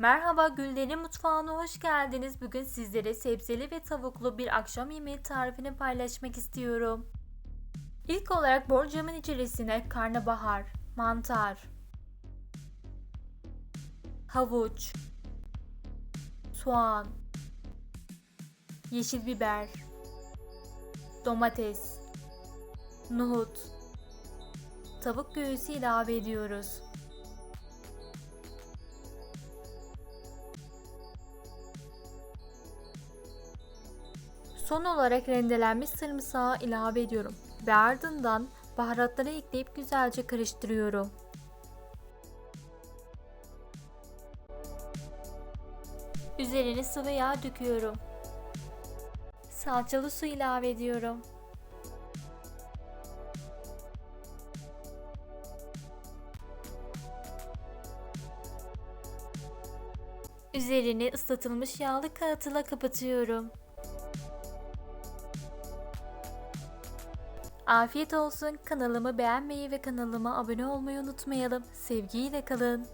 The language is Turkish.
Merhaba Güllerin Mutfağı'na hoş geldiniz. Bugün sizlere sebzeli ve tavuklu bir akşam yemeği tarifini paylaşmak istiyorum. İlk olarak borcamın içerisine karnabahar, mantar, havuç, soğan, yeşil biber, domates, nohut, tavuk göğsü ilave ediyoruz. Son olarak rendelenmiş sarımsağı ilave ediyorum ve ardından baharatları ekleyip güzelce karıştırıyorum. Üzerine sıvı yağ döküyorum. Salçalı su ilave ediyorum. Üzerini ıslatılmış yağlı kağıtla kapatıyorum. Afiyet olsun. Kanalımı beğenmeyi ve kanalıma abone olmayı unutmayalım. Sevgiyle kalın.